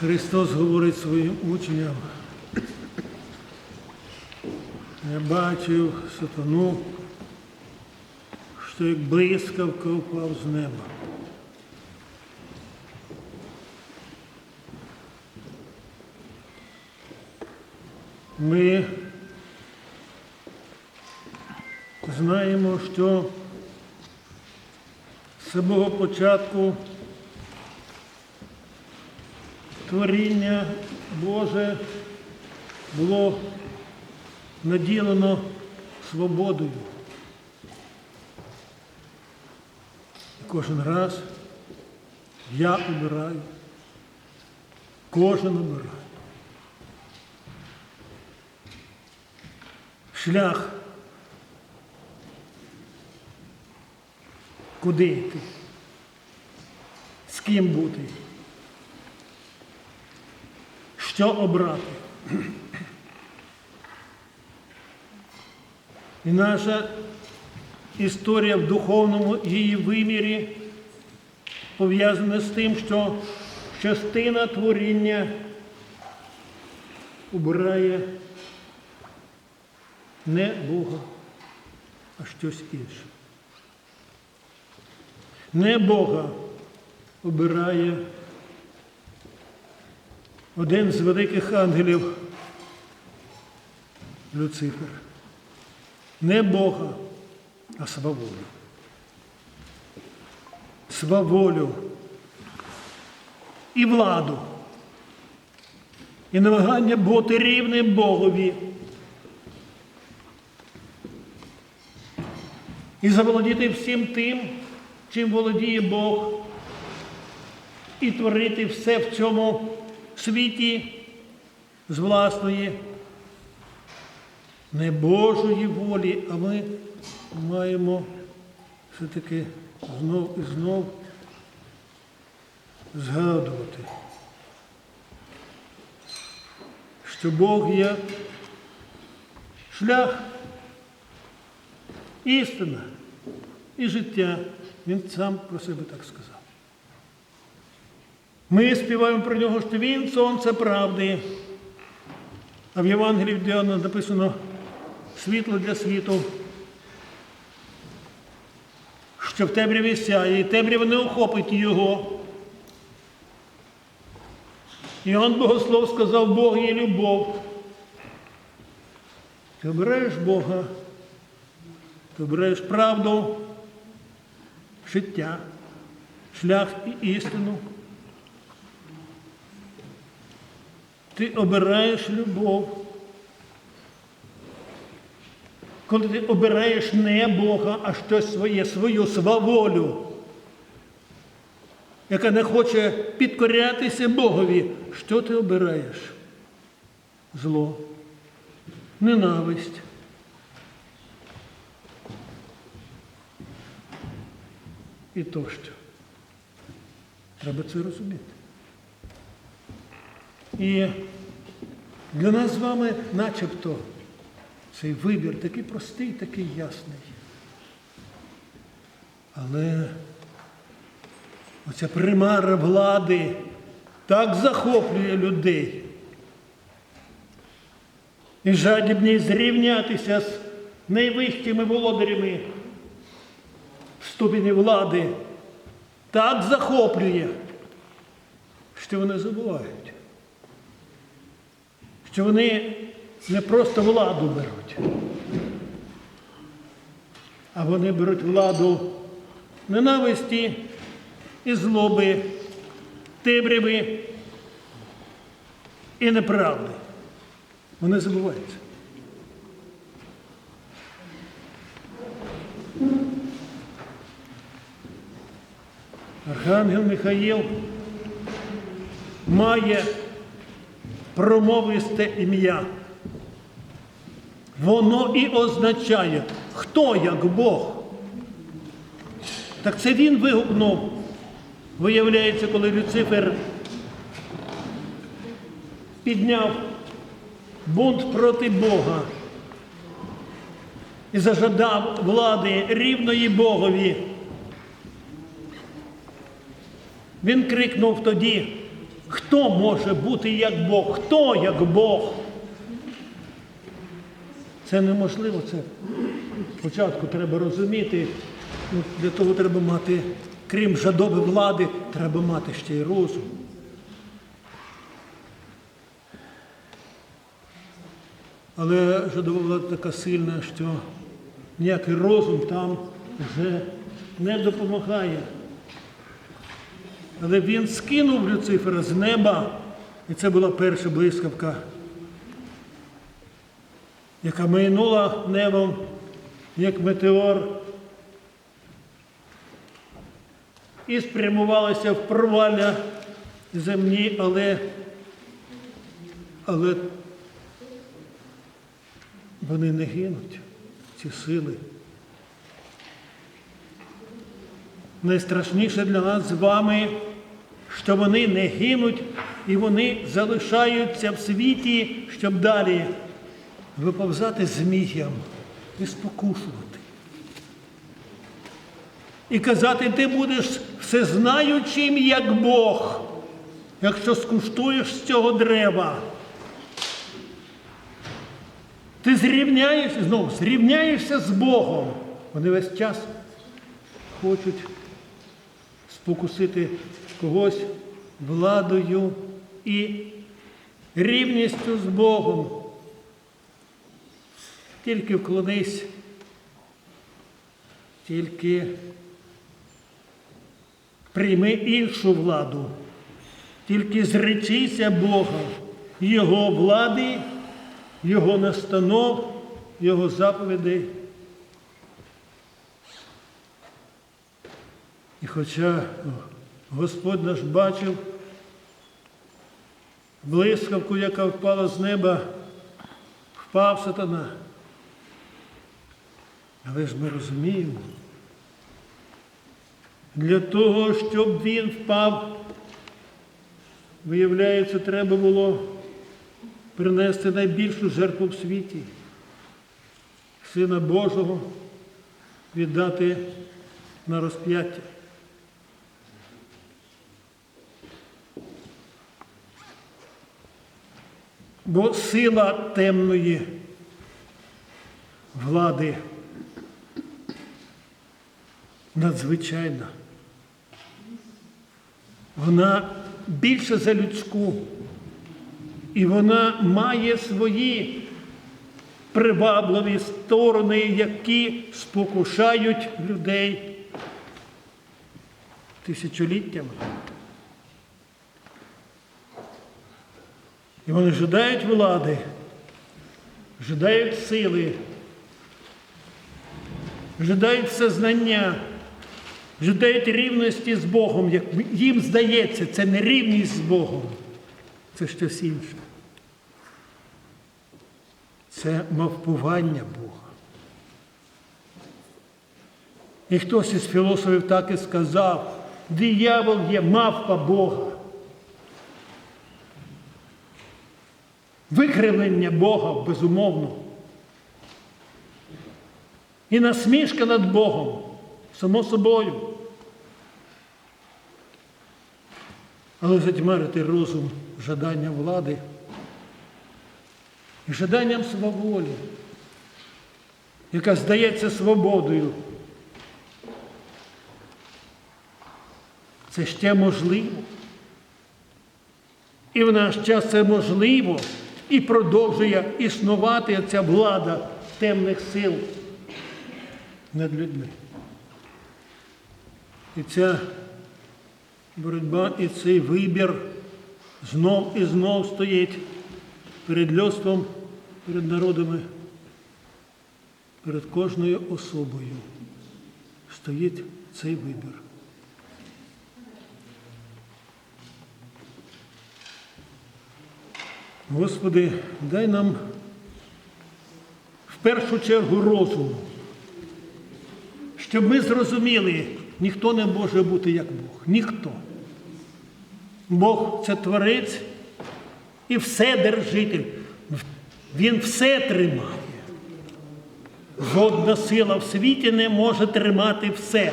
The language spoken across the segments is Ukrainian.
Христос говорить своїм учням. Я бачив сатану, що як блискавка впав з неба. Ми знаємо, що з самого початку творіння Боже було наділено свободою. І кожен раз я обираю, кожен обирає. Шлях, куди йти, з ким бути, що обрати. І наша історія в духовному її вимірі пов'язана з тим, що частина творіння обирає не Бога, а щось інше. Не Бога обирає один з великих ангелів Люцифер. Не Бога, а сваволю. Сваволю і владу. І намагання бути рівним Богові. І заволодіти всім тим, чим володіє Бог, і творити все в цьому світі з власної не Божої волі, а ми маємо все-таки знов і знов згадувати, що Бог є шлях, істина і життя. Він сам про себе так сказав. Ми співаємо про нього, що він сонце правди. А в Євангелії від написано світло для світу, що в темряві сяє, і темрява не охопить його. Іоанн Богослов сказав, Бог є любов. Ти обираєш Бога, ти обираєш правду, життя, шлях і істину. Ти обираєш любов. Коли ти обираєш не Бога, а щось своє, свою сваволю, яка не хоче підкорятися Богові, що ти обираєш? Зло, ненависть. І тощо. Треба це розуміти. І для нас з вами начебто цей вибір такий простий, такий ясний. Але оця примара влади так захоплює людей. І жадібні зрівнятися з найвищими володарями в ступені влади так захоплює, що вони забувають що вони не просто владу беруть, а вони беруть владу ненависті і злоби, темряви і неправди. Вони забуваються. Архангел Михаїл має промовисте ім'я. Воно і означає, хто як Бог. Так це він вигукнув, виявляється, коли Люцифер підняв бунт проти Бога і зажадав влади рівної Богові. Він крикнув тоді, Хто може бути як Бог? Хто як Бог? Це неможливо. Це спочатку треба розуміти. Ну, Для того треба мати, крім жадоби влади, треба мати ще й розум. Але жадова влада така сильна, що ніякий розум там вже не допомагає. Але він скинув Люцифера з неба, і це була перша блискавка, яка майнула небом, як метеор, і спрямувалася в провалля земні, але, але вони не гинуть, ці сили. Найстрашніше для нас з вами, що вони не гинуть і вони залишаються в світі, щоб далі виповзати зміям і спокушувати. І казати, ти будеш всезнаючим, як Бог, якщо скуштуєш з цього дерева. Ти зрівняєшся, знову зрівняєшся з Богом. Вони весь час хочуть спокусити когось владою і рівністю з Богом. Тільки вклонись, тільки прийми іншу владу, тільки зречися Бога, Його влади, Його настанов, Його заповідей. І хоча Господь наш бачив блискавку, яка впала з неба, впав сатана. Але ж ми розуміємо, для того, щоб він впав, виявляється, треба було принести найбільшу жертву в світі, Сина Божого віддати на розп'яття. Бо сила темної влади надзвичайна. Вона більше за людську, і вона має свої привабливі сторони, які спокушають людей тисячоліттями. І вони жадають влади, жадають сили, жадають всезнання, жадають рівності з Богом. Як їм здається, це не рівність з Богом, це щось інше. Це мавпування Бога. І хтось із філософів так і сказав, диявол є мавпа Бога. Викривлення Бога, безумовно. І насмішка над Богом, само собою. Але затьмарити розум жаданням влади і жаданням сваволі, яка здається свободою. Це ще можливо. І в наш час це можливо і продовжує існувати ця влада темних сил над людьми. І ця боротьба і цей вибір знов і знов стоїть перед людством, перед народами, перед кожною особою. Стоїть цей вибір. Господи, дай нам в першу чергу розум, щоб ми зрозуміли, ніхто не може бути як Бог. Ніхто. Бог це творець і все держитель. Він все тримає. Жодна сила в світі не може тримати все.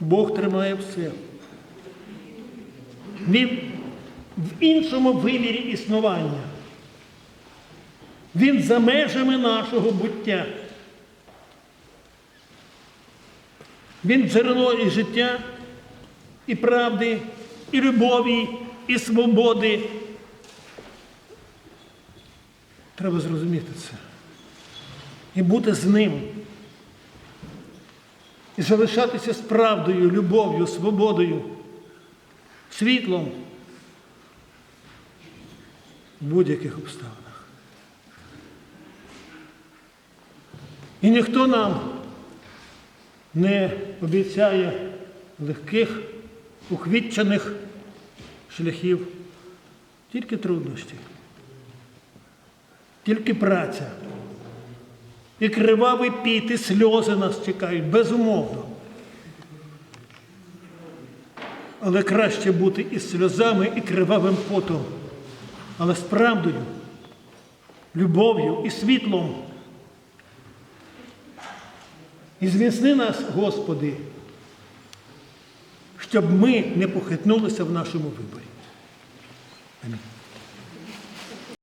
Бог тримає все. Він в іншому вимірі існування. Він за межами нашого буття. Він джерело і життя, і правди, і любові, і свободи. Треба зрозуміти це. І бути з ним. І залишатися з правдою, любов'ю, свободою, світлом будь-яких обставинах. І ніхто нам не обіцяє легких, ухвітчених шляхів, тільки труднощі, тільки праця. І кривавий піт, і сльози нас чекають, безумовно. Але краще бути із сльозами і кривавим потом, але з правдою, любов'ю і світлом. І зміцни нас, Господи, щоб ми не похитнулися в нашому виборі. Амінь.